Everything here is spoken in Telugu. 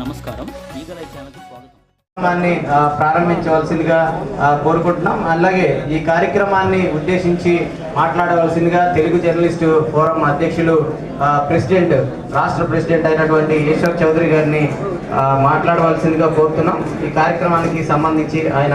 నమస్కారం. ఈగలై ఛానల్కి స్వాగతం. కార్యక్రమాన్ని ప్రారంభించవలసిందిగా కోరుకుంటున్నాం. అలాగే ఈ కార్యక్రమాన్ని ఉద్దేశించి మాట్లాడవలసిందిగా తెలుగు జర్నలిస్టు ఫోరం అధ్యక్షులు ప్రెసిడెంట్ రాష్ట్ర ప్రెసిడెంట్ అయినటువంటి ఈశ్వర్ చౌదరి గారిని మాట్లాడవలసిందిగా కోరుతున్నాం. ఈ కార్యక్రమానికి సంబంధించి ఆయన